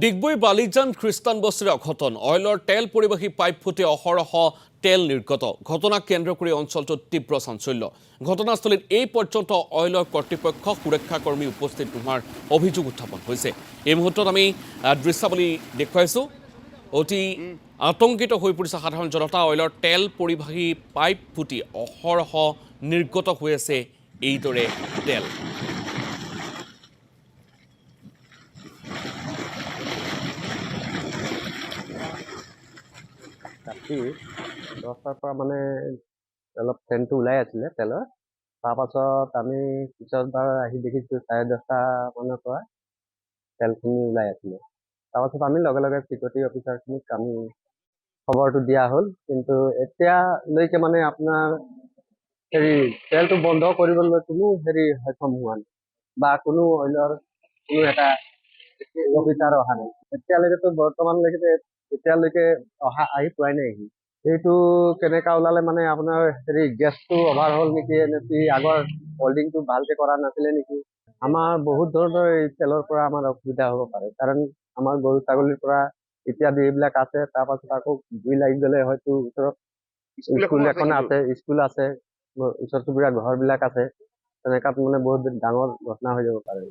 ডিগবৈ বালিজান খ্ৰীষ্টান বস্তিৰ অঘটন। অইলৰ তেল পৰিবাহী পাইপ ফুটি অহৰহ তেল নিৰ্গত। ঘটনাক কেন্দ্ৰ কৰি অঞ্চলটোত তীব্ৰ চাঞ্চল্য। ঘটনাস্থলীত এই পৰ্যন্ত অইলৰ কৰ্তৃপক্ষ, সুৰক্ষাকৰ্মী উপস্থিত নোহোৱাৰ অভিযোগ উত্থাপন হৈছে। এই মুহূৰ্তত আমি দৃশ্যাৱলী দেখুৱাইছোঁ। অতি আতংকিত হৈ পৰিছে সাধাৰণ জনতা। অইলৰ তেল পৰিবাহী পাইপ ফুটি অহৰহ নিৰ্গত হৈ আছে এইদৰে তেল। ৰাতি দহটাৰ পৰা মানে অলপ ট্ৰেইনটো ওলাই আছিলে তেলৰ তাৰপাছত আমি পিছত আহি দেখিছোঁ চাৰে দহটা মানৰ পৰা তেলখিনি ওলাই আছিলে। তাৰপাছত আমি লগে লগে চিকিউৰিটি অফিচাৰখিনিক আমি খবৰটো দিয়া হ'ল। কিন্তু এতিয়ালৈকে মানে আপোনাৰ হেৰি তেলটো বন্ধ কৰিবলৈ কোনো হেৰি সক্ষম হোৱা নাই বা কোনো অইলৰ কোনো এটা অফিচাৰ অহা নাই। এতিয়ালৈকেতো বৰ্তমানলৈকে এতিয়ালৈকে অহা আহি পোৱাই নাই সি। এইটো কেনেকা ওলালে মানে আপোনাৰ হেৰি গেছটো অভাৰ হ'ল নেকি নে কি? আগৰ হল্ডিংটো ভালকে কৰা নাছিলে নেকি? আমাৰ বহুত ধৰণৰ এই তেলৰ পৰা আমাৰ অসুবিধা হ'ব পাৰে। কাৰণ আমাৰ গৰু ছাগলীৰ পৰা ইত্যাদি এইবিলাক আছে তাৰপাছত আকৌ জুই লাগি গ'লে হয়তো ওচৰত স্কুল এখন আছে স্কুল আছে ওচৰ চুবুৰীয়া ঘৰবিলাক আছে। তেনেকাত মানে বহুত ডাঙৰ ঘটনা হৈ যাব পাৰে।